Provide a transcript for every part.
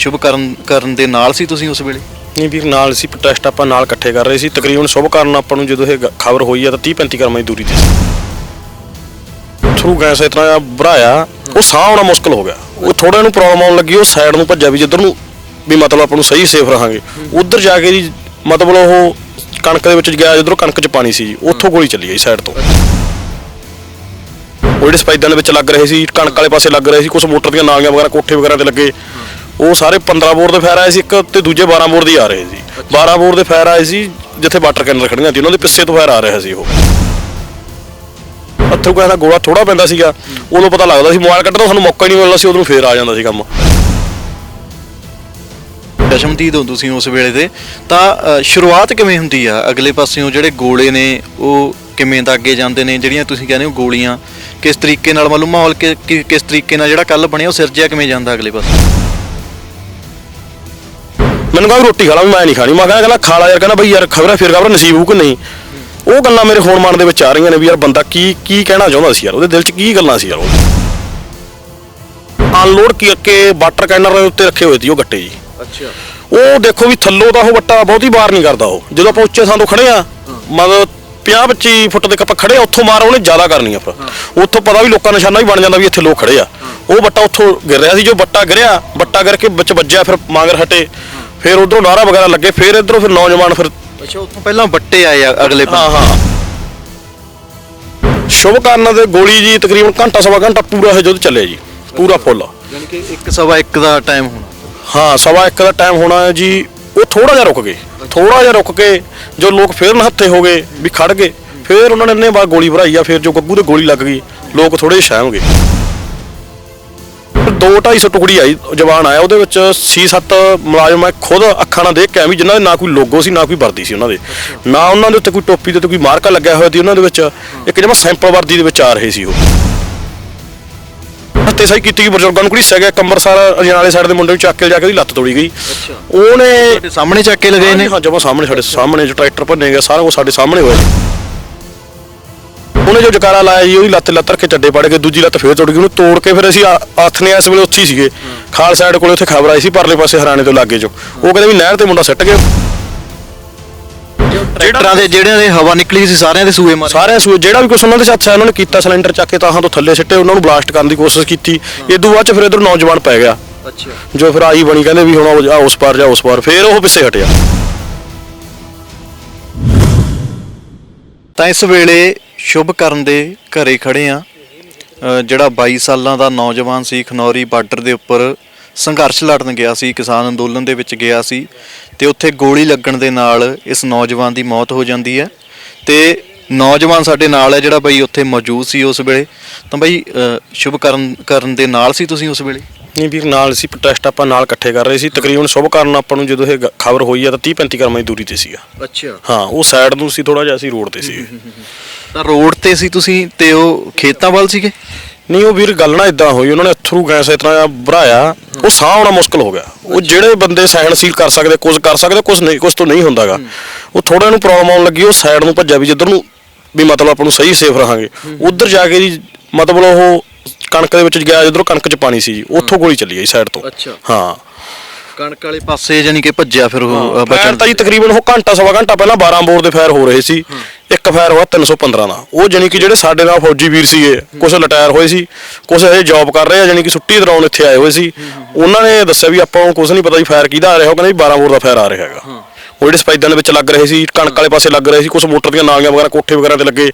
ਸ਼ੁਭ ਕਰਨ ਕਰਨ ਦੇ ਨਾਲ ਸੀ ਤੁਸੀਂ ਉਸ ਵੇਲੇ? ਨਹੀਂ ਵੀਰ, ਨਾਲ ਸੀ ਪ੍ਰੋਟੈਸਟ ਆਪਾਂ ਨਾਲ ਇਕੱਠੇ ਕਰ ਰਹੇ ਸੀ। ਤਕਰੀਬਨ ਸ਼ੁਭ ਕਾਰਨ ਆਪਾਂ ਨੂੰ ਜਦੋਂ ਇਹ ਖਬਰ ਹੋਈ ਆ ਤਾਂ 30 35 ਕਰਮਾਂ ਦੀ ਦੂਰੀ ਤੇ। ਸੀ ਥਰੂ ਗੈਸ ਇਸ ਭਰਾਇਆ, ਉਹ ਸਾਹ ਆਉਣਾ ਮੁਸ਼ਕਲ ਹੋ ਗਿਆ। ਉਹ ਥੋੜਾ ਨੂੰ ਪ੍ਰੋਬਲਮ ਆਉਣ ਲੱਗੀ, ਉਹ ਸਾਈਡ ਨੂੰ ਭੱਜਿਆ ਵੀ ਜਿੱਧਰ ਨੂੰ ਵੀ ਮਤਲਬ ਆਪਾਂ ਨੂੰ ਸਹੀ ਸੇਫ ਰਹਾਂਗੇ। ਉਧਰ ਜਾ ਕੇ ਜੀ, ਮਤਲਬ ਉਹ ਕਣਕ ਦੇ ਵਿੱਚ ਗਿਆ, ਜਿੱਧਰੋਂ ਕਣਕ 'ਚ ਪਾਣੀ ਸੀ ਜੀ, ਉੱਥੋਂ ਗੋਲੀ ਚੱਲੀ ਗਈ ਸਾਈਡ ਤੋਂ। ਉਹ ਜਿਹੜੇ ਸਪਾਈਦਾਂ ਦੇ ਵਿੱਚ ਲੱਗ ਰਹੇ ਸੀ, ਕਣਕ ਵਾਲੇ ਪਾਸੇ ਲੱਗ ਰਹੇ ਸੀ ਕੁਝ ਮੋਟਰ ਦੀਆਂ ਨਾਲੀਆਂ ਵਗੈਰਾ, ਕੋਠੇ ਵਗੈਰਾ ਤੇ ਲੱਗੇ। ਉਹ ਸਾਰੇ 15 ਬੋਰ ਦੇ ਫਾਇਰ ਆਏ ਸੀ ਇੱਕ ਤੇ ਦੂਜੇ 12 ਬੋਰ ਦੇ ਆ ਰਹੇ ਸੀ। 12 ਬੋਰ ਦੇ ਫਾਇਰ ਆਏ ਸੀ ਜਿੱਥੇ ਵਾਟਰ ਕੈਨਰ ਖੜੀਆਂ ਸੀ ਉਹਨਾਂ ਦੇ ਪਿੱਛੇ ਤੋਂ ਫਾਇਰ ਆ ਰਿਹਾ ਸੀ ਉਹ। ਅੱਥਰੂ ਕਹਿੰਦਾ ਗੋਲਾ ਥੋੜਾ ਪੈਂਦਾ ਸੀਗਾ ਉਦੋਂ ਪਤਾ ਲੱਗਦਾ ਸੀ ਮੋਬਾਈਲ ਕੱਢਣ ਦਾ ਸਾਨੂੰ ਮੌਕਾ ਹੀ ਨਹੀਂ ਮਿਲਦਾ ਸੀ ਉਦੋਂ ਫੇਰ ਆ ਜਾਂਦਾ ਸੀ ਕੰਮ। ਦਸ਼ਮਦੀਦ ਹੋ ਤੁਸੀਂ ਉਸ ਵੇਲੇ ਤੇ ਤਾਂ ਅ, ਸ਼ੁਰੂਆਤ ਕਿਵੇਂ ਹੁੰਦੀ ਆ? ਅਗਲੇ ਪਾਸਿਓਂ ਜਿਹੜੇ ਗੋਲੇ ਨੇ ਉਹ ਕਿਵੇਂ ਦਾ ਅੱਗੇ ਜਾਂਦੇ ਨੇ? ਜਿਹੜੀਆਂ ਤੁਸੀਂ ਕਹਿੰਦੇ ਹੋ ਗੋਲੀਆਂ ਕਿਸ ਤਰੀਕੇ ਨਾਲ ਮਤਲਬ ਮਾਹੌਲ ਕਿ- ਕਿ- ਕਿਸ ਤਰੀਕੇ ਨਾਲ ਜਿਹੜਾ ਕੱਲ ਬਣਿਆ ਉਹ ਸਿਰਜਿਆ ਕਿਵੇਂ ਜਾਂਦਾ ਅਗਲੇ ਪਾਸੇ ਮੈਨੂੰ ਕਹਿੰਦਾ ਰੋਟੀ ਖਾ ਲਾ ਮੈਂ ਨਹੀਂ ਖਾਣੀ। ਮੈਂ ਕਹਿੰਦਾ ਕਹਿੰਦਾ ਖਾ ਲਾ ਯਾਰ ਕਹਿੰਦਾ ਬਈ ਯਾਰ ਖਬਰਾਂ ਫਿਰ ਖਬਰਾਂ ਨਸੀਬ ਹੋਊ ਕਿ ਨਹੀਂ? ਉਹ ਗੱਲਾਂ ਮੇਰੇ ਹੋਣ ਮਨ ਦੇ ਵਿੱਚ ਆ ਰਹੀਆਂ ਨੇ ਵੀ ਯਾਰ ਬੰਦਾ ਕੀ ਕੀ ਕਹਿਣਾ ਚਾਹੁੰਦਾ ਸੀ ਯਾਰ ਉਹਦੇ ਦਿਲ 'ਚ ਕੀ ਗੱਲਾਂ ਸੀ ਯਾਰ ਉਹ? ਅਨਲੋਡ ਕਰਕੇ ਵਾਟਰ ਕੈਨਰ ਦੇ ਉੱਤੇ ਰੱਖੇ ਹੋਏ ਸੀ ਉਹ ਗੱਟੇ ਜੀ। ਅੱਛਾ। ਉਹ ਦੇਖੋ ਵੀ ਥੱਲੋਂ ਤਾਂ ਉਹ ਵੱਟਾ ਬਹੁਤੀ ਵਾਰ ਨਹੀਂ ਕਰਦਾ ਉਹ। ਜਦੋਂ ਆਪਾਂ ਉੱਚੇ ਥਾਂ ਤੋਂ ਖੜੇ ਆ ਮਤਲਬ 50 25 ਫੁੱਟ ਦੇ ਆਪਾਂ ਖੜੇ ਉੱਥੋਂ ਮਾਰ ਉਹਨੇ ਜ਼ਿਆਦਾ ਕਰਨੀ ਆ ਫਿਰ। ਉੱਥੋਂ ਪਤਾ ਵੀ ਲੋਕਾਂ ਦਾ ਨਿਸ਼ਾਨਾ ਵੀ ਬਣ ਜਾਂਦਾ ਵੀ ਇੱਥੇ ਲੋਕ ਖੜੇ ਆ। ਉਹ ਵੱਟਾ ਉੱਥੋਂ ਗਿਰ ਰਿਹਾ ਸੀ ਜੋ ਵੱਟਾ ਗਿਰਿਆ ਵੱਟਾ ਕਰਕੇ ਵਿੱਚ ਵੱਜਿਆ ਫਿਰ ਮਾਂਗਰ ਹਟੇ। ਫਿਰ ਉਧਰੋਂ ਨਾਰਾ ਵਗੈਰਾ ਲੱਗੇ ਫਿਰ ਇਧਰੋਂ ਫਿਰ ਨੌਜਵਾਨ ਫਿਰ ਅੱਛਾ ਉੱਥੋਂ ਪਹਿਲਾਂ ਬੱਟੇ ਆਏ ਆ ਅਗਲੇ ਹਾਂ ਪਾਸੇ ਹਾਂ। ਸ਼ੁਭ ਕਾਰਨਾਂ ਦੇ ਗੋਲੀ ਜੀ ਤਕਰੀਬਨ ਘੰਟਾ ਸਵਾ ਘੰਟਾ ਪੂਰਾ ਇਹ ਜੁੱਧ ਚੱਲਿਆ ਜੀ ਪੂਰਾ ਫੁੱਲ। ਯਾਨੀ ਕਿ 1 ਸਵਾ 1 ਦਾ ਟਾਈਮ ਹੋਣਾ। ਹਾਂ ਸਵਾ ਇੱਕ ਦਾ ਟਾਈਮ ਹੋਣਾ ਹੈ ਜੀ ਉਹ ਥੋੜਾ ਜਿਹਾ ਰੁਕ ਗਏ। ਥੋੜਾ ਜਿਹਾ ਰੁਕ ਕੇ ਜੋ ਲੋਕ ਫੇਰ ਨਹੱਥੇ ਹੋ ਗਏ ਵੀ ਖੜ ਗਏ ਫੇਰ ਉਹਨਾਂ ਨੇ ਇੰਨੇ ਬਾਅਦ ਗੋਲੀ ਭਰਾਈ ਆ ਫੇਰ ਜੋ ਗੱਗੂ ਤੇ ਗੋਲੀ ਲੱਗ ਗਈ ਲੋਕ ਥੋੜੇ ਜਿਹੇ ਸ਼ਾਮ ਗਏ। ਦੋ 250 ਟੁਕੜੀ ਆਈ ਜਵਾਨ ਆਇਆ ਉਹਦੇ ਵਿੱਚ ਸੀ ਸੱਤ ਮੁਲਾਜ਼ਮ ਮੈਂ ਖੁਦ ਅੱਖਾਂ ਨਾਲ ਦੇਖ ਕੇ ਵੀ ਜਿਨ੍ਹਾਂ ਦੇ ਨਾ ਕੋਈ ਲੋਗੋ ਸੀ ਨਾ ਕੋਈ ਵਰਦੀ ਸੀ ਉਹਨਾਂ ਦੇ। ਨਾ ਉਹਨਾਂ ਦੇ ਉੱਤੇ ਕੋਈ ਟੋਪੀ ਤੇ ਕੋਈ ਮਾਰਕਾ ਲੱਗਿਆ ਹੋਇਆ ਸੀ ਉਹਨਾਂ ਦੇ ਵਿੱਚ ਇੱਕ ਜਮਾ ਸੈਂਪਲ ਵਰਦੀ ਦੇ ਵਿੱਚ ਆ ਰਹੇ ਸੀ ਉਹ। ਹੱਤੇ ਸਹੀ ਕੀਤੀ ਗਈ ਬਜ਼ੁਰਗਾਂ ਨੂੰ ਘੜੀਸਿਆ ਗਿਆ ਕੰਬਰਸਰ ਅਜਨਾਲੇ ਸਾਈਡ ਦੇ ਮੁੰਡੇ ਨੂੰ ਚੱਕ ਕੇ ਜਾ ਕੇ ਉਹਦੀ ਲੱਤ ਤੋੜੀ ਗਈ। ਉਹਨੇ ਸਾਹਮਣੇ ਚੱਕ ਕੇ ਲਗਾਏ ਨੇ? ਹਾਂ ਜਮਾ ਸਾਹਮਣੇ ਸਾਡੇ ਸਾਹਮਣੇ ਜੋ ਟਰੈਕਟਰ ਭੰਨੇ ਗਿਆ ਸਾਰਾ ਕੁਝ ਸਾਡੇ ਸਾਹਮਣੇ ਹੋਇਆ। ਉਹਨੇ ਜੋ ਜਕਾਰਾ ਲਾਇਆ ਜੀ ਉਹਦੀ ਲੱਤ ਲੱਤ ਰੱਖ ਕੇ ਚੱਡੇ ਪੜ ਕੇ ਦੂਜੀ ਲੱਤ ਫੇਰ ਤੋੜ ਗਈ ਉਹਨੂੰ ਤੋੜ ਕੇ ਫਿਰ ਅਸੀਂ ਆ- ਆਥਨੇ ਇਸ ਵੇਲੇ ਉੱਥੇ ਹੀ ਸੀਗੇ। ਖਾਲ ਸਾਈਡ ਕੋਲੇ ਉੱਥੇ ਖਬਰ ਆਈ ਸੀ ਪਰਲੇ ਪਾਸੇ ਹਰਾਣੇ ਤੋਂ ਲਾਗੇ ਚੋਂ। ਉਹ ਕਹਿੰਦੇ ਵੀ ਨਹਿਰ ਤੇ ਮੁੰਡਾ ਸਿੱਟ ਗਿਆ। ਟਰੈਕਟਰਾਂ ਦੇ ਜਿਹੜਿਆਂ ਦੇ ਹਵਾ ਨਿਕਲੀ ਸੀ ਸਾਰਿਆਂ ਦੇ ਸੂਏ ਮਾਰੇ। ਸਾਰਿਆਂ ਸੂ ਜਿਹੜਾ ਵੀ ਕੁਛ ਉਹਨਾਂ ਦੇ ਹੱਥ ਆਇਆ ਉਹਨਾਂ ਨੇ ਕੀਤਾ ਸਿਲੰਡਰ ਚੱਕ ਕੇ ਤਾਹਾਂ ਤੋਂ ਥੱਲੇ ਸਿੱਟੇ ਉਹਨਾਂ ਨੂੰ ਬਲਾਸਟ ਕਰਨ ਦੀ ਕੋਸ਼ਿਸ਼ ਕੀਤੀ। ਇਦੋਂ ਬਾਅਦ ਚ ਫਿਰ ਇਧਰ ਨੌਜਵਾਨ ਪੈ ਗਿਆ। ਅੱਛਾ। ਜੋ ਫਿਰ ਆਈ ਬਣੀ ਕਹਿੰਦੇ ਵੀ ਹੁਣ ਉਹ ਜਾ ਉਸ ਪਾਰ ਜਾ ਉਸ ਪਾਰ ਫਿਰ ਉਹ ਪਿੱਛੇ ਹਟਿਆ। ਤਾਂ ਇਸ ਵੇਲੇ ਸ਼ੁਭ ਕਰਨ ਦੇ ਘਰੇ ਖੜੇ ਆ ਜਿਹੜਾ 22 ਸਾਲਾਂ ਦਾ ਨੌਜਵਾਨ ਸੀ, ਖਨੌਰੀ ਬਾਰਡਰ ਦੇ ਉੱਪਰ ਸੰਘਰਸ਼ ਲੜਨ ਗਿਆ ਸੀ, ਕਿਸਾਨ ਅੰਦੋਲਨ ਦੇ ਵਿੱਚ ਗਿਆ ਸੀ ਤੇ ਉੱਥੇ ਗੋਲੀ ਲੱਗਣ ਦੇ ਨਾਲ ਇਸ ਨੌਜਵਾਨ ਦੀ ਮੌਤ ਹੋ ਜਾਂਦੀ ਹੈ ਤੇ ਨੌਜਵਾਨ ਸਾਡੇ ਨਾਲ ਹੈ ਜਿਹੜਾ ਬਈ ਉੱਥੇ ਮੌਜੂਦ ਸੀ ਉਸ ਵੇਲੇ। ਤਾਂ ਬਈ ਸ਼ੁਭ ਕਰਨ ਕਰਨ ਦੇ ਨਾਲ ਸੀ ਤੁਸੀਂ ਉਸ ਵੇਲੇ? ਨਹੀਂ ਵੀਰ ਨਾਲ ਸੀ ਪ੍ਰੋਟੈਸਟ ਆਪਾਂ ਨਾਲ ਇਕੱਠੇ ਕਰ ਰਹੇ ਸੀ। ਤਕਰੀਬਨ ਸ਼ੁਭ ਕਾਰਨ ਆਪਾਂ ਨੂੰ ਜਦੋਂ ਇਹ ਖਬਰ ਹੋਈ ਆ ਤਾਂ 30 35 ਕਰਮਾਂ ਦੀ ਦੂਰੀ ਤੇ ਸੀਗਾ। ਅੱਛਾ। ਹਾਂ ਉਹ ਸਾਈਡ ਨੂੰ ਸੀ ਥੋੜਾ ਜਿਹਾ ਅਸੀਂ ਰੋਡ ਤੇ ਸੀਗੇ। ਤਾਂ ਰੋਡ ਤੇ ਸੀ ਤੁਸੀਂ ਤੇ ਉਹ ਖੇਤਾਂ ਵੱਲ ਸੀਗੇ? ਨਹੀਂ ਉਹ ਵੀਰ ਗੱਲ ਨਾ ਇਦਾਂ ਹੋਈ ਉਹਨਾਂ ਨੇ ਥਰੂ ਗੈਸ ਇਸ ਤਰ੍ਹਾਂ ਭਰਾਇਆ ਉਹ ਸਾਹ ਆਉਣਾ ਮੁਸ਼ਕਲ ਹੋ ਗਿਆ। ਉਹ ਜਿਹੜੇ ਬੰਦੇ ਸਹਿਣਸ਼ੀਲ ਕਰ ਸਕਦੇ ਕੁਝ ਕਰ ਸਕਦੇ ਕੁਝ ਨਹੀਂ ਕੁਝ ਤੋਂ ਨਹੀਂ ਹੁੰਦਾਗਾ ਉਹ ਥੋੜਾ ਨੂੰ ਪ੍ਰੋਬਲਮ ਆਉਣ ਲੱਗੀ ਉਹ ਸਾਈਡ ਨੂੰ ਭੱਜਿਆ ਵੀ ਜਿੱਧਰ ਨੂੰ ਵੀ ਮਤਲਬ ਆਪਾਂ ਨੂੰ ਸਹੀ ਸੇਫ ਰਹਾਂਗੇ। ਉਧਰ ਜਾ ਕੇ ਜੀ ਮਤਲਬ ਉਹ ਕਣਕ ਦੇ ਵਿੱਚ ਗਿਆ ਜਿੱਧਰੋਂ ਕਣਕ 'ਚ ਪਾਣੀ ਸੀ ਜੀ ਉੱਥੋਂ ਗੋਲੀ ਚੱਲੀ ਗਈ ਸਾਈਡ ਤੋਂ। ਅੱਛਾ। ਹਾਂ। ਕਣਕ ਵਾਲੇ ਪਾਸੇ ਜਾਨੀ ਕਿ ਭੱਜਿਆ ਫਿਰ ਉਹ ਫਾਇਰ ਬਚਣ ਤਾਂ ਜੀ ਤਕਰੀਬਨ ਉਹ ਘੰਟਾ ਸਵਾ ਘੰਟਾ ਪਹਿਲਾਂ 12 ਬੋਰ ਦੇ ਫਾਇਰ ਹੋ ਰਹੇ ਸੀ। ਇੱਕ ਫਾਇਰ ਹੋਇਆ 315 ਦਾ। ਉਹ ਜਾਨੀ ਕਿ ਜਿਹੜੇ ਸਾਡੇ ਨਾਲ ਫੌਜੀ ਵੀਰ ਸੀਗੇ ਕੁਝ ਰਿਟਾਇਰ ਹੋਏ ਸੀ ਕੁਝ ਇਹ ਜੌਬ ਕਰ ਰਹੇ ਆ ਜਾਨੀ ਕਿ ਛੁੱਟੀ ਦੌਰਾਨ ਇੱਥੇ ਆਏ ਹੋਏ ਸੀ। ਉਹਨਾਂ ਨੇ ਦੱਸਿਆ ਵੀ ਆਪਾਂ ਨੂੰ ਕੁਝ ਨਹੀਂ ਪਤਾ ਵੀ ਫਾਇਰ ਕਿਹਦਾ ਆ ਰਿਹਾ ਉਹ ਕਹਿੰਦੇ ਵੀ 12 ਬੋਰ ਦਾ ਫਾਇਰ ਆ ਰਿਹਾ ਹੈਗਾ। ਉਹ ਜਿਹੜੇ ਸਪਾਈਦਾਂ ਦੇ ਵਿੱਚ ਲੱਗ ਰਹੇ ਸੀ ਕਣਕ ਵਾਲੇ ਪਾਸੇ ਲੱਗ ਰਹੇ ਸੀ ਕੁਝ ਮੋਟਰ ਦੀਆਂ ਨਾਲੀਆਂ ਵਗੈਰਾ ਕੋਠੇ ਵਗੈਰਾ ਤੇ ਲੱਗੇ।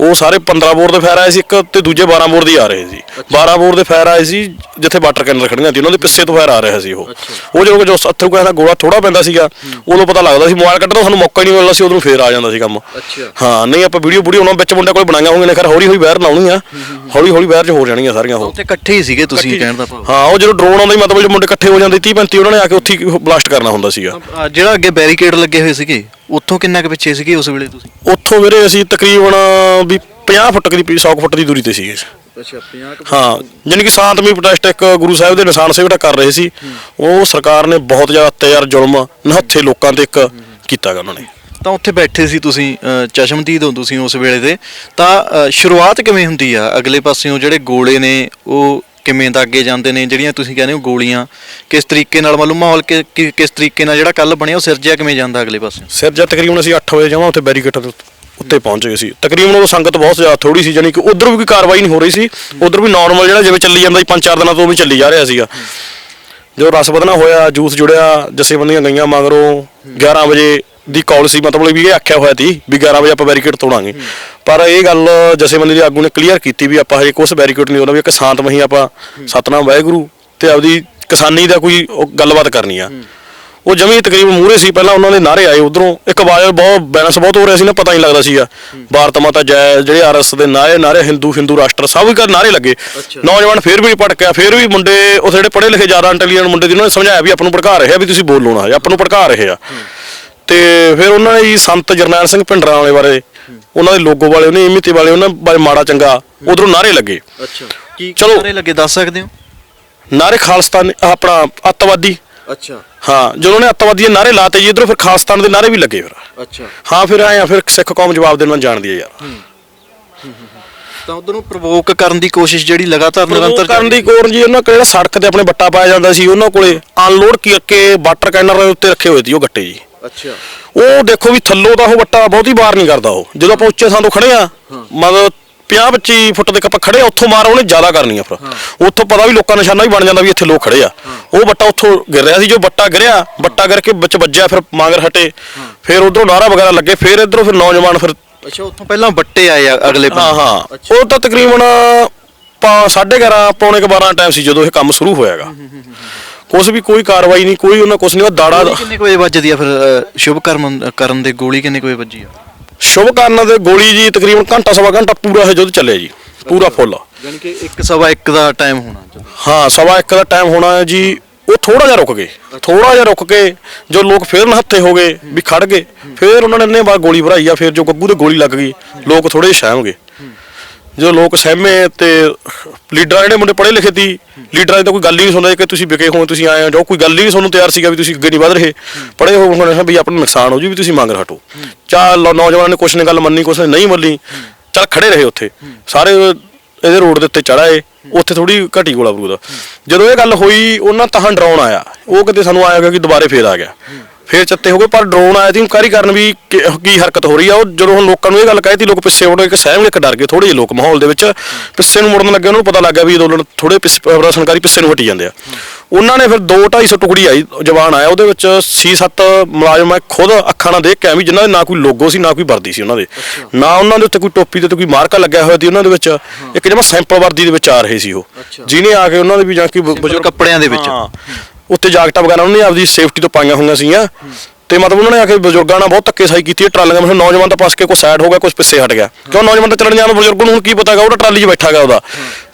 ਉਹ ਸਾਰੇ 15 ਬੋਰ ਦੇ ਫਾਇਰ ਆਏ ਸੀ ਇੱਕ ਤੇ ਦੂਜੇ 12 ਬੋਰ ਦੇ ਆ ਰਹੇ ਸੀ। 12 ਬੋਰ ਦੇ ਫਾਇਰ ਆਏ ਸੀ ਜਿੱਥੇ ਵਾਟਰ ਕੈਨਰ ਖੜੀਆਂ ਸੀ ਉਹਨਾਂ ਦੇ ਪਿੱਛੇ ਤੋਂ ਫਾਇਰ ਆ ਰਿਹਾ ਸੀ ਉਹ। ਉਹ ਜਦੋਂ ਜੋ ਅਥਰੂ ਕਹਿੰਦਾ ਗੋਲਾ ਥੋੜਾ ਪੈਂਦਾ ਸੀਗਾ ਉਦੋਂ ਪਤਾ ਲੱਗਦਾ ਸੀ ਮੋਬਾਈਲ ਕੱਢਣ ਦਾ ਸਾਨੂੰ ਮੌਕਾ ਹੀ ਨਹੀਂ ਮਿਲਦਾ ਸੀ ਉਦੋਂ ਫੇਰ ਆ ਜਾਂਦਾ ਸੀ ਕੰਮ। ਹਾਂ ਨਹੀਂ ਆਪਾਂ ਵੀਡੀਓ ਵੀਡੀਓ ਉਹਨਾਂ ਵਿੱਚ ਮੁੰਡੇ ਕੋਲ ਬਣਾਈਆਂ ਹੋਣਗੀਆਂ ਨੇ ਖੈਰ ਹੌਲੀ ਹੌਲੀ ਵਾਇਰ ਲਾਉਣੀ ਆ। ਹੌਲੀ ਹੌਲੀ ਵਾਇਰ ਚ ਹੋ ਜਾਣਗੀਆਂ ਸਾਰੀਆਂ ਉਹ। ਉੱਥੇ ਇਕੱਠੇ ਹੀ ਸੀਗੇ ਤੁਸੀਂ ਕਹਿਣ ਦਾ ਭਾਵ। ਹਾਂ ਉਹ ਜਦੋਂ ਡਰੋਨ ਆਉਂਦਾ ਸੀ ਮਤਲਬ ਜੋ ਮੁੰਡੇ ਇਕੱਠੇ ਹੋ ਜਾਂਦੇ 30 35 ਉਹਨਾਂ ਨੇ ਆ ਕੇ ਉੱਥੇ ਬਲਾਸਟ ਕਰਨਾ ਹੁੰਦਾ ਸੀਗਾ। ਜਿਹੜਾ ਅੱਗੇ ਬੈਰੀਕੇਡ ਲੱਗੇ ਹੋਏ ਸੀਗੇ ਉੱਥੋਂ ਕਿੰਨਾ ਕੁ ਪਿੱਛੇ ਸੀਗੇ ਉਸ ਵੇਲੇ ਤੁਸੀਂ? ਉੱਥੋਂ ਵੀਰੇ ਅਸੀਂ ਤਕਰੀਬਨ ਵੀ 50 ਫੁੱਟ ਦੀ 100 ਫੁੱਟ ਦੀ ਦੂਰੀ ਤੇ ਸੀਗੇ। ਅੱਛਾ 50 ਹਾਂ ਜਾਣੀ ਕਿ ਸ਼ਾਂਤਮਈ ਪ੍ਰੋਟੈਸਟ ਇੱਕ ਗੁਰੂ ਸਾਹਿਬ ਦੇ ਨਿਸ਼ਾਨ ਸੇਵਟਾ ਕਰ ਰਹੇ ਸੀ। ਉਹ ਸਰਕਾਰ ਨੇ ਬਹੁਤ ਜ਼ਿਆਦਾ ਅਤਿਆਚਾਰ ਜ਼ੁਲਮ ਨਹੱਥੇ ਲੋਕਾਂ ਤੇ ਇੱਕ ਕੀਤਾਗਾ ਉਹਨਾਂ ਨੇ। ਤਾਂ ਉੱਥੇ ਬੈਠੇ ਸੀ ਤੁਸੀਂ ਚਸ਼ਮਦੀਦ ਹੋ ਤੁਸੀਂ ਉਸ ਵੇਲੇ ਤੇ ਤਾਂ ਸ਼ੁਰੂਆਤ ਕਿਵੇਂ ਹੁੰਦੀ ਆ? ਅਗਲੇ ਪਾਸਿਓਂ ਜਿਹੜੇ ਗੋਲੇ ਨੇ ਉਹ ਕਿਵੇਂ ਦਾ ਅੱਗੇ ਜਾਂਦੇ ਨੇ, ਜਿਹੜੀਆਂ ਤੁਸੀਂ ਕਹਿੰਦੇ ਹੋ ਗੋਲੀਆਂ, ਕਿਸ ਤਰੀਕੇ ਨਾਲ ਮਤਲਬ ਮਾਹੌਲ ਕਿ- ਕਿ- ਕਿਸ ਤਰੀਕੇ ਨਾਲ ਜਿਹੜਾ ਕੱਲ ਬਣਿਆ ਉਹ ਸਿਰਜਿਆ ਕਿਵੇਂ ਜਾਂਦਾ ਅਗਲੇ ਪਾਸੇ? ਸਿਰ ਜਦ ਤਕਰੀਬਨ ਅਸੀਂ 8 ਵਜੇ ਜਾਵਾਂ ਉੱਥੇ ਬੈਰੀਕੇਟਰ ਉੱਤੇ- ਪਹੁੰਚ ਗਏ ਸੀ। ਤਕਰੀਬਨ ਉਹ ਸੰਗਤ ਬਹੁਤ ਜ਼ਿਆਦਾ ਥੋੜੀ ਸੀ ਜਾਨੀ ਕਿ ਉਧਰ ਵੀ ਕੋਈ ਕਾਰਵਾਈ ਨਹੀਂ ਹੋ ਰਹੀ ਸੀ, ਉਧਰ ਵੀ ਨਾਰਮਲ ਜਿਹੜਾ ਜਿਵੇਂ ਚੱਲੀ ਜਾਂਦਾ ਸੀ, ਪੰਜ ਚਾਰ ਦਿਨਾਂ ਤੋਂ ਵੀ ਚੱਲੀ ਜਾ ਰਿਹਾ ਸੀਗਾ। ਜੋ ਰਸ ਵਧਣਾ ਹੋਇਆ, ਜੂਸ ਜੁੜਿਆ ਜਥੇਬੰਦੀਆਂ ਗਈਆਂ, ਮਗਰੋਂ 11 ਵਜੇ ਦੀ ਕਾਲ ਸੀ ਮਤਲਬ ਵੀ ਇਹ ਆਖਿਆ ਹੋਇਆ ਸੀ ਵੀ 11 ਵਜੇ ਆਪਾਂ ਬੈਰੀਕੇਡ ਤੋੜਾਂਗੇ। ਪਰ ਇਹ ਗੱਲ ਜਥੇਬੰਦੀ ਦੇ ਆਗੂ ਨੇ ਕਲੀਅਰ ਕੀਤੀ ਵੀ ਆਪਾਂ ਹਜੇ ਕੁਛ ਬੈਰੀਕੇਡ ਨਹੀਂ ਹੋਣਾ ਵੀ ਇੱਕ ਸ਼ਾਂਤ ਮਹੀ ਆਪਾਂ ਸਤਨਾਮ ਵਾਹਿਗੁਰੂ ਤੇ ਆਪਦੀ ਕਿਸਾਨੀ ਦਾ ਕੋਈ ਗੱਲਬਾਤ ਕਰਨੀ ਆ। ਉਹ ਜਮੀ ਤਕਰੀਬਨ ਮੂਹਰੇ ਸੀ ਪਹਿਲਾਂ ਉਹਨਾਂ ਦੇ ਨਾਰੇ ਆਏ ਉਧਰੋਂ। ਇੱਕ ਆਵਾਜ਼ ਬਹੁਤ ਬੈਲੈਂਸ ਬਹੁਤ ਹੋ ਰਿਹਾ ਸੀ ਨਾ ਪਤਾ ਨਹੀਂ ਲੱਗਦਾ ਸੀਗਾ। ਭਾਰਤ ਮਾਤਾ ਜੈ ਜਿਹੜੇ ਆਰਐਸ ਦੇ ਨਾਰੇ ਨਾਰੇ ਹਿੰਦੂ ਹਿੰਦੂ ਰਾਸ਼ਟਰ ਸਭ ਕਰ ਨਾਰੇ ਲੱਗੇ। ਨੌਜਵਾਨ ਫੇਰ ਵੀ ਭਟਕਿਆ ਫੇਰ ਵੀ ਮੁੰਡੇ ਉਹ ਜਿਹੜੇ ਪੜ੍ਹੇ ਲਿਖੇ ਜ਼ਿਆਦਾ ਇੰਟੈਲੀਜੈਂਟ ਮੁੰਡੇ ਦੀ ਉਹਨਾਂ ਨੇ ਸਮਝਾਇਆ ਵੀ ਆਪਾਂ ਨੂੰ ਭੜਕਾ ਰਹੇ ਆ ਵੀ ਤੁਸੀਂ ਬੋਲੋ ਨਾ ਆਪਾਂ ਨੂੰ ਭੜਕਾ ਰਹੇ ਆ। ਤੇ ਫਿਰ ਉਹਨਾਂ ਨੇ ਜੀ ਸੰਤ ਜਰਨੈਲ ਸਿੰਘ ਭਿੰਡਰਾਂ ਵਾਲੇ ਬਾਰੇ ਉਹਨਾਂ ਦੇ ਲੋਗੋ ਵਾਲੇ ਉਹਨੇ ਇਮਿਤੀ ਵਾਲੇ ਉਹਨਾਂ ਬਾਰੇ ਮਾੜਾ ਚੰਗਾ ਉਧਰੋਂ ਨਾਰੇ ਲੱਗੇ। ਅੱਛਾ। ਕੀ ਚਲੋ। ਨਾਰੇ ਲੱਗੇ ਦੱਸ ਸਕਦੇ ਹੋ? ਨਾਰੇ ਖਾਲਸਤਾਨ ਆਪਣਾ ਅੱਤਵਾਦੀ। ਅੱਛਾ। ਹਾਂ ਜਦੋਂ ਉਹਨੇ ਅੱਤਵਾਦੀ ਦੇ ਨਾਰੇ ਲਾਤੇ ਜੀ ਇਧਰੋਂ ਫਿਰ ਖਾਲਸਤਾਨ ਦੇ ਨਾਰੇ ਵੀ ਲੱਗੇ ਫਿਰ। ਅੱਛਾ। ਹਾਂ ਫਿਰ ਆਏ ਆ ਫਿਰ ਸਿੱਖ ਕੌਮ ਜਵਾਬ ਦੇਣਾ ਜਾਣਦੀ ਹੈ। ਯਾਰ ਤਾਂ ਉਧਰ ਨੂੰ ਪ੍ਰਵੋਕ ਕਰਨ ਦੀ ਕੋਸ਼ਿਸ਼ ਜਿਹੜੀ ਲਗਾਤਾਰ ਨਿਰੰਤਰ ਕਰਨ ਦੀ ਕੋਰ ਜੀ ਉਹਨਾਂ ਕੋਲ ਜਿਹੜਾ ਸੜਕ ਤੇ ਆਪਣੇ ਬੱਟਾ ਪਾਇਆ ਜਾਂਦਾ ਸੀ ਉਹਨਾਂ ਕੋਲੇ ਅਨਲੋਡ ਕਰਕੇ ਵਾਟਰ ਕੈਨਰ ਦੇ ਉੱਤੇ ਰੱਖੇ ਹੋਏ ਸੀ ਉਹ ਗੱਟੇ ਜੀ। ਅੱਛਾ। ਉਹ ਦੇਖੋ ਵੀ ਥੱਲੋਂ ਤਾਂ ਉਹ ਬੱਟਾ ਬਹੁਤੀ ਬਾਹਰ ਨਹੀਂ ਕਰਦਾ ਉਹ। ਜਦੋਂ ਆਪਾਂ ਉੱਚੇ ਥਾਂ ਤੋਂ ਖੜੇ ਆ ਮਤਲਬ 50 25 ਫੁੱਟ ਦੇ ਆਪਾਂ ਖੜੇ ਆ ਉੱਥੋਂ ਮਾਰ ਉਹਨੇ ਜ਼ਿਆਦਾ ਕਰਨੀ ਆ ਫਿਰ। ਉੱਥੋਂ ਪਤਾ ਵੀ ਲੋਕਾਂ ਦਾ ਨਿਸ਼ਾਨਾ ਵੀ ਬਣ ਜਾਂਦਾ ਵੀ ਇੱਥੇ ਲੋਕ ਖੜੇ ਆ। ਉਹ ਬੱਟਾ ਉੱਥੋਂ ਗਿਰ ਰਿਹਾ ਸੀ ਜੋ ਬੱਟਾ ਗਿਰਿਆ ਬੱਟਾ ਗਿਰ ਕੇ ਵਿੱਚ ਵੱਜਿਆ ਫਿਰ ਮਾਂਗਰ ਹਟੇ। ਫਿਰ ਉਧਰੋਂ ਨਾਰਾ ਵਗੈਰਾ ਲੱਗੇ ਫਿਰ ਇਧਰੋਂ ਫਿਰ ਨੌਜਵਾਨ ਫਿਰ ਅੱਛਾ ਉੱਥੋਂ ਪਹਿਲਾਂ ਬੱਟੇ ਆਏ ਆ ਅਗਲੇ ਹਾਂ। ਹਾਂ। ਉਹ ਤਾਂ ਤਕਰੀਬਨ ਪਾ- ਸਾਢੇ 11 ਪੌਣੇ ਕੁ 12 ਟਾਈਮ ਸੀ ਜਦੋਂ ਇਹ ਕੰਮ ਸ਼ੁਰੂ ਹੋਇਆਗਾ। ਕੁਛ ਵੀ ਕੋਈ ਕਾਰਵਾਈ ਨਹੀਂ ਕੋਈ ਉਹਨਾਂ ਕੁਛ ਨਹੀਂ ਉਹ ਦਾੜਾ ਕਿੰਨੇ ਕੁ ਵਜੇ ਵੱਜਦੀ ਆ ਫਿਰ ਸ਼ੁਭ ਕਰਮ ਕਰਨ ਦੇ ਗੋਲੀ ਕਿੰਨੇ ਕੁ ਵਜੇ ਵੱਜੀ ਆ? ਸ਼ੁਭ ਕਰਨ ਦੇ ਗੋਲੀ ਜੀ ਤਕਰੀਬਨ ਘੰਟਾ ਸਵਾ ਘੰਟਾ ਪੂਰਾ ਇਹ ਜਦੋਂ ਚੱਲਿਆ ਜੀ ਪੂਰਾ ਫੁੱਲ। ਯਾਨੀ ਕਿ 1 ਸਵਾ 1 ਦਾ ਟਾਈਮ ਹੋਣਾ ਹਾਂ ਸਵਾ ਇੱਕ ਦਾ ਟਾਈਮ ਹੋਣਾ ਹੈ ਜੀ ਉਹ ਥੋੜਾ ਜਿਹਾ ਰੁਕ ਗਏ ਥੋੜਾ ਜਿਹਾ ਰੁਕ ਕੇ ਜੋ ਲੋਕ ਫੇਰ ਨਹੱਥੇ ਹੋ ਗਏ ਵੀ ਖੜ ਗਏ ਫੇਰ ਉਹਨਾਂ ਨੇ ਇੰਨੇ ਵਾਰ ਗੋਲੀ ਭਰਾਈ ਆ ਫੇਰ ਜੋ ਗੱਗੂ ਦੇ ਗੋਲੀ ਲੱਗ ਗਈ ਲੋਕ ਥੋੜੇ ਜਿਹੇ ਸਹਿਮ ਗਏ। ਜੋ ਲੋਕ ਸਹਿਮੇ ਤੇ ਲੀਡਰਾਂ ਜਿਹੜੇ ਮੁੰਡੇ ਪੜ੍ਹੇ ਲਿਖੇ ਸੀ, ਲੀਡਰਾਂ ਦੀ ਤਾਂ ਕੋਈ ਗੱਲ ਹੀ ਨਹੀਂ ਸੁਣਦਾ ਕਿ ਤੁਸੀਂ ਵਿਕੇ ਹੋ ਤੁਸੀਂ ਆਏ ਹੋ ਜੋ ਕੋਈ ਗੱਲ ਹੀ ਨਹੀਂ ਤੁਹਾਨੂੰ ਤਿਆਰ ਸੀਗਾ ਵੀ ਤੁਸੀਂ ਅੱਗੇ ਨਹੀਂ ਵਧ ਰਹੇ। ਪੜ੍ਹੇ ਹੋ ਉਹਨਾਂ ਨੇ ਵੀ ਆਪਣਾ ਨੁਕਸਾਨ ਹੋ ਜੂ, ਵੀ ਤੁਸੀਂ ਮੰਗ ਹਟੋ। ਚੱਲ ਨੌਜਵਾਨਾਂ ਨੇ ਕੁਛ ਨੇ ਗੱਲ ਮੰਨੀ, ਕੁਛ ਨੇ ਨਹੀਂ ਮੰਨੀ, ਚੱਲ ਖੜੇ ਰਹੇ ਉੱਥੇ। ਸਾਰੇ ਇਹਦੇ ਰੋਡ ਦੇ ਉੱਤੇ ਚੜਾਏ ਉੱਥੇ ਥੋੜੀ ਘਟੀ ਗੋਲਾ ਬਰੂਦ। ਜਦੋਂ ਇਹ ਗੱਲ ਹੋਈ, ਉਹਨਾਂ ਤਾਂ ਡਰਾਉਣ ਆਇਆ। ਉਹ ਕਿਤੇ ਸਾਨੂੰ ਆਇਆ ਗਿਆ ਕਿ ਦੁਬਾਰੇ ਫੇਰ ਆ ਗਿਆ। ਫੇਰ ਚੱਤੇ ਹੋ ਗਏ ਪਰ ਡਰੋਨ ਆਇਆ ਸੀ ਇਨਕੁਆਰੀ ਕਰਨ ਵੀ ਕਿ- ਕੀ ਹਰਕਤ ਹੋ ਰਹੀ ਆ? ਉਹ ਜਦੋਂ ਹੁਣ ਲੋਕਾਂ ਨੂੰ ਇਹ ਗੱਲ ਕਹੀ ਤੀ ਲੋਕ ਪਿੱਛੇ ਮੁੜ ਕੇ ਸਹਿਮ ਕੇ ਡਰ ਗਏ ਥੋੜੇ ਜਿਹੇ ਲੋਕ ਮਾਹੌਲ ਦੇ ਵਿੱਚ। ਪਿੱਛੇ ਨੂੰ ਮੁੜਨ ਲੱਗੇ ਉਹਨਾਂ ਨੂੰ ਪਤਾ ਲੱਗ ਗਿਆ ਵੀ ਅੰਦੋਲਨ ਥੋੜੇ ਪ੍ਰਦਰਸ਼ਨਕਾਰੀ ਪਿੱਛੇ ਨੂੰ ਹਟੀ ਜਾਂਦੇ ਆ। ਉਹਨਾਂ ਨੇ ਫਿਰ 2 250 ਟੁਕੜੀ ਆਈ ਜਵਾਨ ਆਇਆ ਉਹਦੇ ਵਿੱਚ 6-7 ਮੁਲਾਜ਼ਮ ਮੈਂ ਖੁਦ ਅੱਖਾਂ ਨਾਲ ਦੇਖ ਕੇ ਆਇਆ ਵੀ ਜਿਨ੍ਹਾਂ ਦੇ ਨਾ ਕੋਈ ਲੋਗੋ ਸੀ ਨਾ ਕੋਈ ਵਰਦੀ ਸੀ ਉਹਨਾਂ ਦੇ। ਨਾ ਉਹਨਾਂ ਦੇ ਉੱਤੇ ਕੋਈ ਟੋਪੀ ਤੇ ਕੋਈ ਮਾਰਕਾ ਲੱਗਿਆ ਹੋਇਆ ਸੀ ਉਹਨਾਂ ਦੇ ਵਿੱਚ ਇੱਕ ਜਮਾ ਸੈਂਪਲ ਵਰਦੀ ਦੇ ਵਿੱਚ ਆ ਰਹੇ ਸੀ ਉਹ। ਅੱਛਾ। ਜਿਹਨੇ ਆ ਕੇ ਉਹਨਾਂ ਦੇ ਵੀ ਜਾਂ ਕਿ ਬਜ਼ੁਰਗ ਕੱਪੜਿਆਂ ਦੇ ਵਿੱਚ। ਹਾਂ। ਉੱਤੇ ਜਾਕਟਾਂ ਵਗੈਰਾ ਉਹਨਾਂ ਨੇ ਆਪਦੀ ਸੇਫਟੀ ਤੋਂ ਪਾਈਆਂ ਹੋਈਆਂ ਸੀਗੀਆਂ। ਤੇ ਮਤਲਬ ਉਹਨਾਂ ਨੇ ਆ ਕੇ ਬਜ਼ੁਰਗਾਂ ਨਾਲ ਬਹੁਤ ਧੱਕੇਸ਼ਾਹੀ ਕੀਤੀ ਹੈ ਟਰਾਲੀਆਂ ਵਿੱਚ ਨੌਜਵਾਨ ਤਾਂ ਪਾਸ ਕੇ ਕੋਈ ਸਾਈਡ ਹੋ ਗਿਆ ਕੁਝ ਪਿੱਛੇ ਹਟ ਗਿਆ। ਕਿਉਂ ਨੌਜਵਾਨ ਤਾਂ ਚੱਲਣ ਜਾਣ ਬਜ਼ੁਰਗ ਨੂੰ ਹੁਣ ਕੀ ਪਤਾਗਾ ਉਹਦਾ ਟਰਾਲੀ 'ਚ ਬੈਠਾਗਾ ਉਹਦਾ।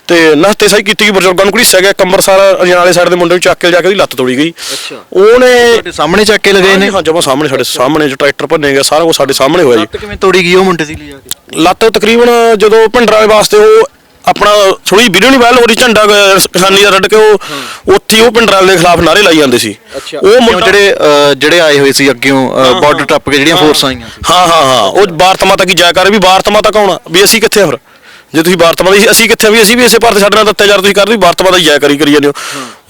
ਤੇ ਨਹਤੇ ਸਹੀ ਕੀਤੀ ਕਿ ਬਜ਼ੁਰਗਾਂ ਨੂੰ ਘੜੀਸਿਆ ਗਿਆ ਕੰਬਰਸਰ ਅਜਨਾਲੇ ਸਾਈਡ ਦੇ ਮੁੰਡੇ ਨੂੰ ਚੱਕ ਕੇ ਜਾ ਕੇ ਉਹਦੀ ਲੱਤ ਤੋੜੀ ਗਈ। ਅੱਛਾ। ਉਹਨੇ ਤੁਹਾਡੇ ਸਾਹਮਣੇ ਚੱਕ ਕੇ ਲਗਾਏ ਨੇ? ਹਾਂ ਜਮਾ ਸਾਹਮਣੇ ਸਾਡੇ ਸਾਹਮਣੇ ਜੋ ਟਰੈਕਟਰ ਭੰਨੇ ਗਿਆ ਸਾਰਾ ਕੁਝ ਸਾਡੇ ਸਾਹਮਣੇ ਹੋਇਆ ਜੀ। ਲੱਤ ਕਿਵੇਂ ਤੋੜੀ ਗਈ ਉਹ ਮੁੰਡੇ ਦੀ ਕੇ? ਲੱਤ ਤਕਰੀਬਨ ਜਦੋਂ ਭਿੰਡਰਾਂ ਦੇ ਵਾਸਤੇ ਉਹ ਆਪਣਾ ਥੋੜੀ ਵੀਡੀਓ ਨਹੀਂ ਵਾਇਰਲ ਹੋ ਰਹੀ ਝੰਡਾ ਅਹ, ਕਿਸਾਨੀ ਦਾ ਰੱਡ ਕੇ ਉਹ ਉੱਥੇ ਹੀ ਉਹ ਭਿੰਡਰਾਂ ਦੇ ਖਿਲਾਫ ਨਾਰੇ ਲਾਈ ਜਾਂਦੇ ਸੀ। ਉਹ ਉਹ ਮੁੰਡਾ ਜਿਹੜੇ ਜਿਹੜੇ ਆਏ ਹੋਏ ਸੀ ਅੱਗਿਓਂ ਬਾਰਡਰ ਟੱਪ ਕੇ ਜਿਹੜੀਆਂ ਫੋਰਸਾਂ ਆਈਆਂ। ਸੀ ਹਾਂ ਹਾਂ ਹਾਂ। ਉਹ ਭਾਰਤ ਮਾਤਾ ਕੀ ਜੈ ਕਰ ਵੀ ਭਾਰਤ ਮਾਤਾ ਕੌਣ ਆ? ਵੀ ਅਸੀਂ ਕਿੱਥੇ ਆ ਫਿਰ? ਜੇ ਤੁਸੀਂ ਭਾਰਤ ਮਾਤਾ ਦੀ ਅਸੀਂ ਕਿੱਥੇ ਆ ਵੀ ਅਸੀਂ ਵੀ ਇਸੇ ਭਾਰਤ ਸਾਡੇ ਨਾਲ ਅਤਿਆਚਾਰ ਤੁਸੀਂ ਕਰਦੇ ਵੀ ਭਾਰਤ ਮਾਤਾ ਦੀ ਜੈ ਕਰੀ ਕਰੀ ਜਾਂਦੇ ਹੋ।